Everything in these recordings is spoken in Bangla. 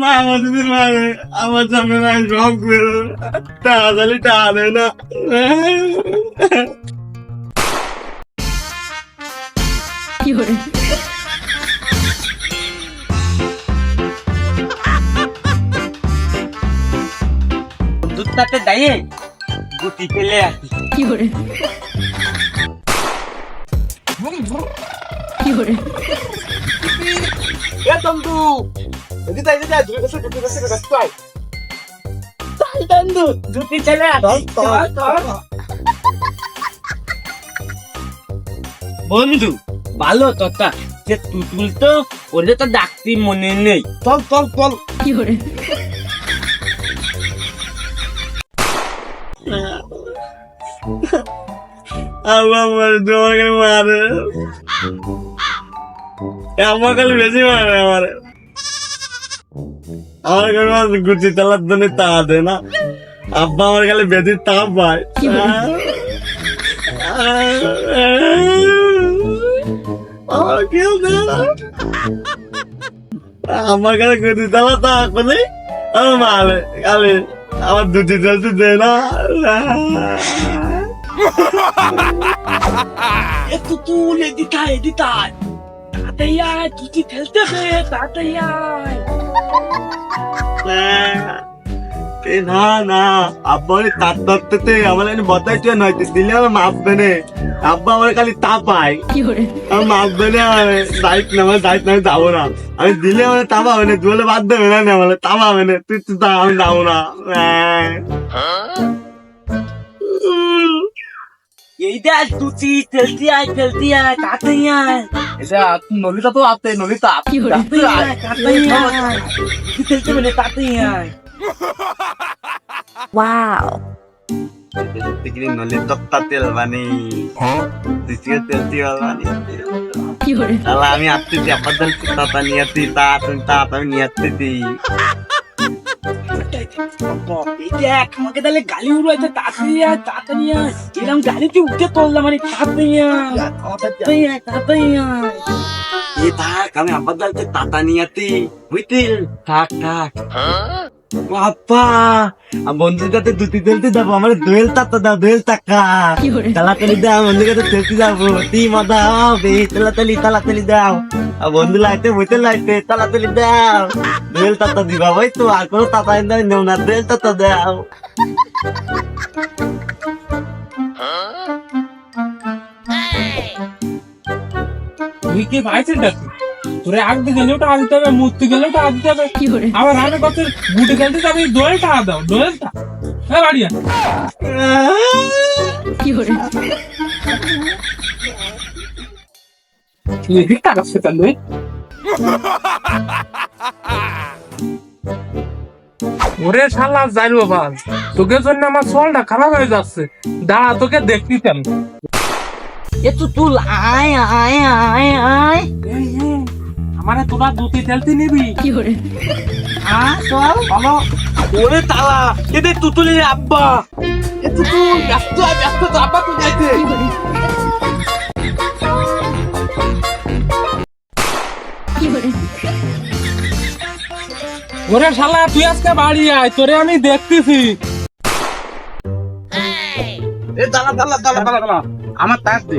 মা আমাদের মারে আমার সামনে মায়ের সব বেরো। তাড়াতাড়ি টানে না। কি করে দুধটাতে দায়ে গুটি পেলে কি করে কি করে এ তন্তু বন্ধু ভালো তত্তা যে তুতুল তো ওদের তো ডাকতে মনে নেই। চল চল চল। কি করে আমার বেশি মারে আমার। আমার কোনো গুচি তালার দনে তা দে না। আব্বা আমার গালে বেদি তা পায়। আমার কাছে গুচি তালা তা করে আমার মালে গালে আমার দুটি চলছে দে না। এত তুলে দিতাই দিতাই। এদিকে আয়। তাড়াতাড়ি আয়, ফেলতে হবে তাড়াতাড়ি আয় না না আব্বা ওই তার দত্ততে আমার এনে বতাইতে নয় দিলে আমার মাপবে নে আব্বা আমার খালি তা পায় আমার মাপবে না দায়িত্ব না আমার দায়িত্ব আমি যাব না আমি দিলে আমার তা পাবে না তুই বলে বাদ দেবে না আমার তা পাবে না তুই তুই আমি যাব না এই দেখ দুচি ফেলতি আয় ফেলতি আয় কাতেই আয় এটা নলিতা তো আতে নলিতা কি হরে কাতেই আয় ফেলতে মানে কাতেই আয় ওয়াও আমি আসতেছি আপনার তাতা নিয়ে আসতেছি তা তুমি তাতা নিয়ে আসতেছি দেখ আমাকে তাহলে গালি উড়াইছে তাড়াতাড়ি আয় তাড়াতাড়ি আয়। এরকম গালিতে উঠে পড়লাম মানে তাড়াতাড়ি আয় তাড়াতাড়ি আয় তাড়াতাড়ি আয়। এ থাক আমি আব্বার দালতে তাতা নিয়ে বুঝতে থাক থাক। বাপ্পা বন্ধুর কাছে দুটি তেলতে যাব আমার দোয়েল তাতা দাও দোয়েল টাকা তালাতালি দাও বন্ধুর কাছে তেলতে যাব তি মাদা বে তালাতালি তালাতালি দাও। আর বন্ধু লাইতে বইতে লাইতে তালাতালি দাও। দোয়েল তাতা দিবা ভাই তো আর কোনো তাতা দাও নেও না দোয়েল তাতা দাও। তুই কি ভাইছেন ডাকি তোরে আগতে গেলেও টাকা দিতে হবে মুততে গেলেও টাকা দিতে হবে। আবার আমি কত গুটি খেলতে যাবি দোয়েল টাকা দাও দোয়েলটা হ্যাঁ বাড়িয়া তুই এদিক টাকা সেটা লই? ওরে শালা যাইল বাবা তোকে জন্য আমার চলটা খারাপ হয়ে যাচ্ছে। দাঁড়া তোকে দেখতিতাম এ তো তুই আয় আয় আয় আয়। আমারে তোরা দুটি তেলতি নিবি? আয় চল। বলো ওরে তালা এদের তুতুলের আব্বা। এ তুতুল ব্যস্ত ব্যস্ত তো আব্বা তো যাইতে ওরে শালা তুই আজকে বাড়ি আয় তোরে আমি দেখতেছি। এ দালা দালা দালা দালা দালা আমার তাক দে।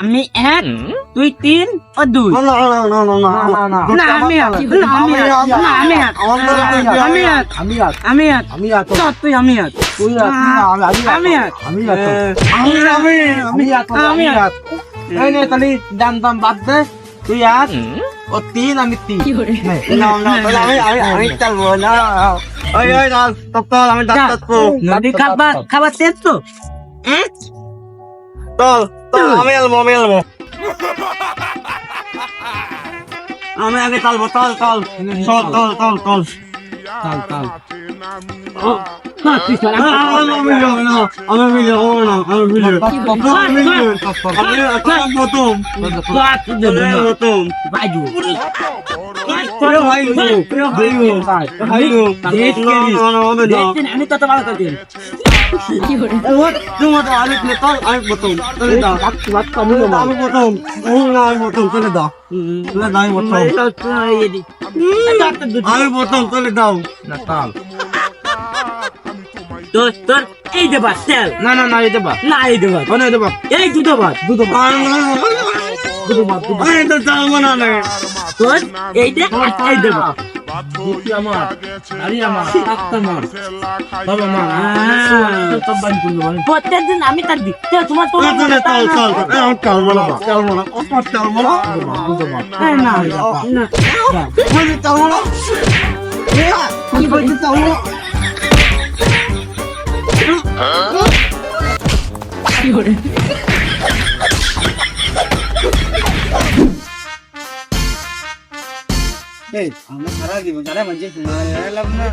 আমি এক তুই তিন ও দুই না আমি আমি আমি আমি তুই আমি তুই দাম দাম বাদ দে তুই আর ও তিন আমি তিন আমি আমি খাবার খাবার শেষ তো তল তল আমি এলবো আমি এলবো আমি আগে চালবো চল, না আমি মিলে আমি মিলে আমি আচ্ছা প্রথম। প্রথম না না না আমি তত ভালো করছি আমি প্রথম চলে দাও আমি প্রথম আমি প্রথম চলে দাও আমি প্রথম। চলে দাও তোর তোর এই দেবা তেল না না না এই দেবা না এই দেবা মানে দেবা এই দুটো ভাত দুটো ভাত দুটো ভাত দুটো ভাত। তো চালবো না রে তোর এই দে আর এই দেবা। আমার। আরে আমার। সাতটা আমার। বাবা মা সব বান করল মানে প্রত্যেক দিন আমি তার দিই তো তোমার তো চল চল চল না। না না। আমি চালবো না এই আমরা সারা দিব সারা মানে এলাম না।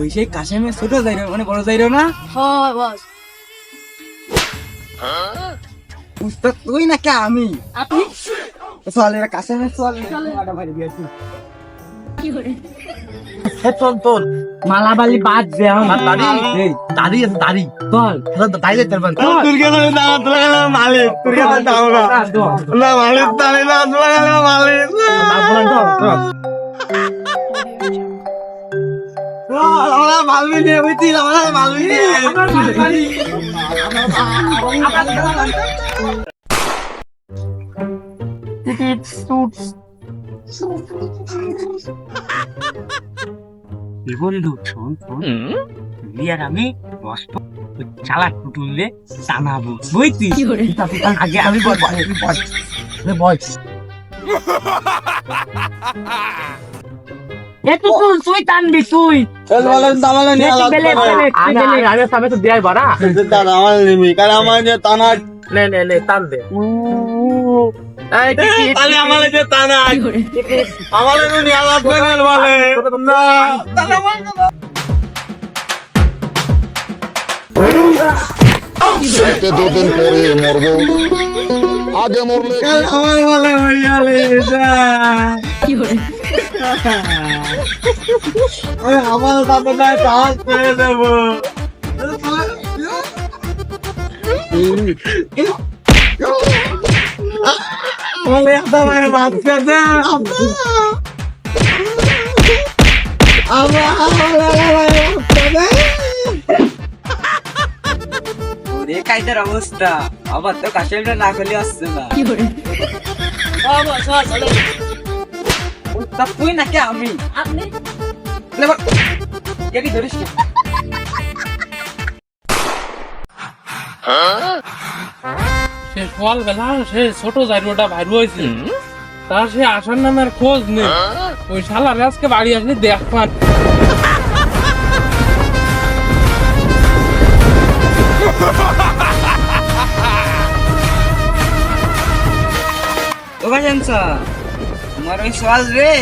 ওই সেই কাশেমে ছোট মানে বড় যাই না? উস্তাদ তুই না কে আমি? আপনি? চল এরা কাশেমে চল আটা ভাই দিয়েছি চল চল মালাবালি বাদ দে আমার। দাড়ি এই দাড়ি আছে দাড়ি চল দাড়ি যেতে পারবেন তোর গেলে না তোর গেলে মালিক তোর গেলে দাও না না মালিক দাড়ি না তোর গেলে মালিক। আমরা মালবি নিয়ে বুঝছি আমরা মালবি নিয়ে বন্ধু শোন শোন। তুই আর আমি মস্ত চালাক কুটুললে টানাবো। কি করে? আগে আমি বল বল বল তুই তুই টানবি তুই। আমি সামনে তো দেয় বাড়া। আমার টানা নে নে নে টান দে। কি কি তাহলে আমার যে টানা কি আমার নিয়ে আলাপ করে বলে। না দুদিন পরে মরবো। আগে মরলে আমার বলে হইয়ালে কি করে? আমার সাথে না কাজ করে দেব। বলে তোমার বাচ্চা দে আমার ওরে কাইদার অবস্থা। আবার তো কাশেমটা না করলে আসছে না। কি করে? তা তুই নাকি আমি? আপনি? কি ধরিস কি? সে সকালবেলা সে ছোট জারিওটা বাইর হয়েছে। তার সে আসার নামের খোঁজ নেই। ওই শালার আজকে বাড়ি আসলে দেখবান ও ভাইজানসা তোমার ওই রে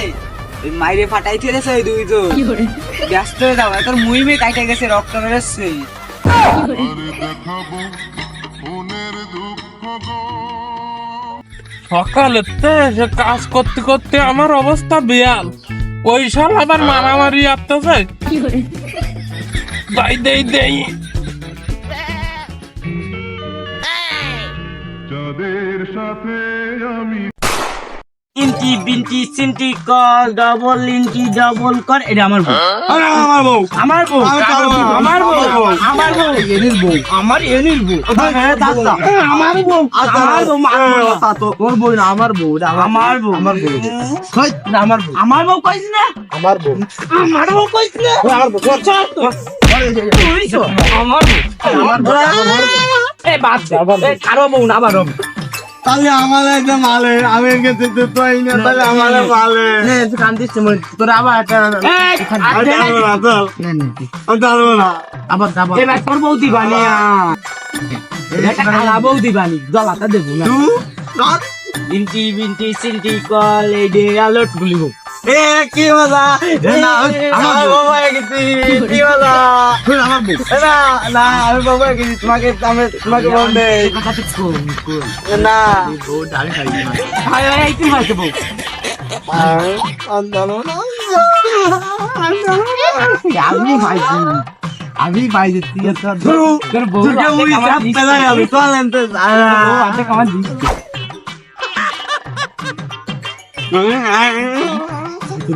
ওই মাইরে ফাটাই থেরেছে ওই দুই তো। ব্যস্ত হয়ে যাও তোর মুই মে কাইটা গেছে রক্ত বেরোচ্ছে। কি করে সকালে সে কাজ করতে করতে আমার অবস্থা বেয়াল। ওই সাল আবার মারামারি আসতেছে তাই দেই দেই। যাই দেই দেই ইন্টি বিন্টি সিন্টি কল ডবল ইন্টি ডবল কর এটা আমার বউ আরে আমার বউ আমার বউ। আমার বউ আমার বউ। আমার বউ এনির বউ আমার এনির বউ হ্যাঁ, দাদা। আমার বউ আমার বউ আমার বউ। তোর বউ না আমার বউ এটা আমার বউ আমার বউ আমার বউ আমার বউ কইছ না আমার বউ আমার বউ কইছ না আমার বউ। আমার বউ আমার বউ এই বাদ দে কারও বউ না আমার বউ তাহলে আমার একটা মালে আমি গেছে তো তাই না তাহলে আমার মালে। কান্দিস তোর আবার একটা আমি জানব না না আবার যাব এবার তোর বৌদি বানিয়া জলাটা দেবো না। তুই বিনটি বিন্টি সিন্টি কল এই ডে আলোট এ কি মজা? না আমার বাবা গেছি কি মজা? আমার বউ। না না আমি বাবা হয়ে গেছি তোমাকে আমি তোমাকে বলবে না। ভাই ভাই এই তুই ভাইকে বউ। আমি ভাইছি আমি ভাইছি তুই তোর বউ ওই তো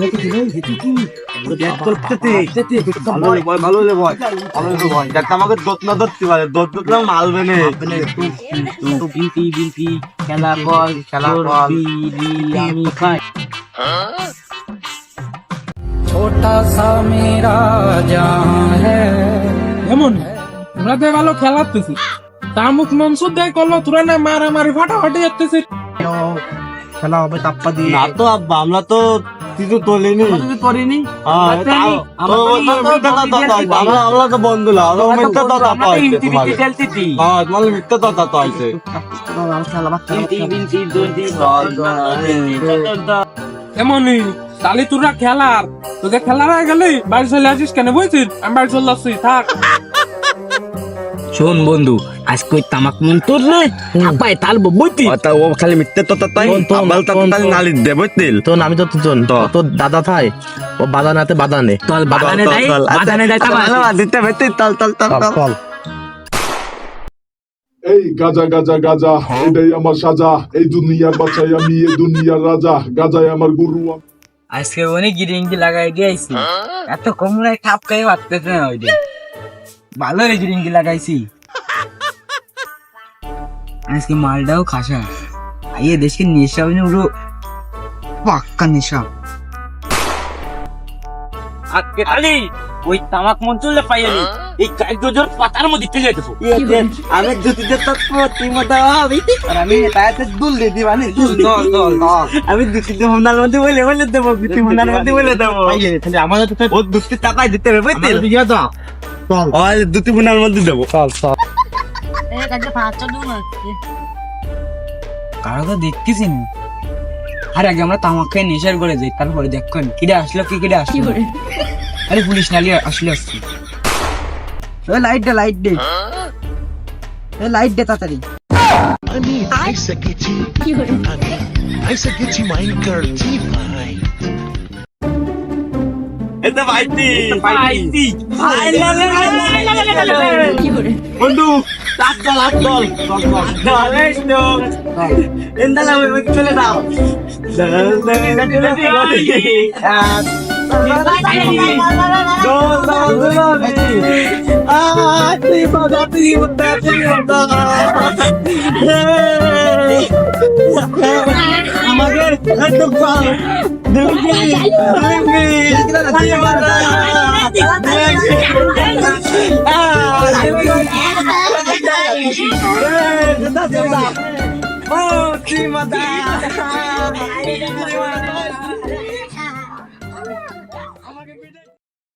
এমন তোরা তো ভালো খেলাতেছি তামুক মনসুর দেয় করল তোরা না মারামারি ফাটাফাটি যাচ্ছে খেলা হবে টাপ্পা দিয়ে। না তো আব্বা, আমরা তো কিছু তোলেনি। তুমি করিনি হ্যাঁ, আমরা আমরা মিথ্যা হ্যাঁ তোমার মিথ্যা তো এমনই তাহলে তোরা খেলার। তোদের খেলার হয়ে গেলি বাড়ি চলে আসিস কেন? বুঝছিস আমি বাড়ি চলে আসছি থাক। শোন বন্ধু আজকে ওই তামাক মন তোর রে আপায় তালবো বুঝতি তা ও খালি মিথ্যা কথা তাই। তোন, তা তাই নালি দে তো আমি তো তোর তোর দাদা থাই। ও বাদানাতে বাদানে। তল বাগানে যাই বাগানে যাই তামাক। দিতে বেতে তাল তাল তাল তাল। এই গাজা গাজা গাজা এটাই আমার সাজা। এই দুনিয়ার বাচ্চাই আমি এই দুনিয়ার রাজা। গাজাই আমার গুরু। আজকে অনেক গিরিঙ্গি লাগাই দিয়েছি। এত কমরায় ঠাপ খাই পারতেছে না ওই ভালো রে গিরিঙ্গি লাগাইছি। আজকে মালটাও খাসা। আইয়ে দেশকে নেশা হইনি পুরো পাক্কা নেশা আজকে খালি? ওই তামাক মন পাইনি এই পাতার মধ্যে চলে যেতেছো আমি আর আমি তাতে দুল দিয়ে দিবা নি দুল দল দল আমি হোনার মধ্যে বলে বলে দেবো দুটি হোনার মধ্যে বলে দেবো। তাহলে আমাদের তো ও দুটি টাকায় দিতে হবে দাও। হোনার মধ্যে দেবো। চল চল। কারও তো দেখতেছি না আর আগে আমরা তামাক খেয়ে নেশার করে যাই তারপরে দেখুন কিরে আসলো কি কিরে আসলো আরে পুলিশ নালি আসলে আসছে ওই লাইট দে লাইট দে ওই লাইট দে তাড়াতাড়ি আমি আইসা গেছি আমি আইসা গেছি করছি ভাই এটা ভাইটি বন্ধু লাগ দল লাগ দল। দলেশ দল। এন্দালা ওই চলে যাও। দল দল দল দল দল Oh, Kimada!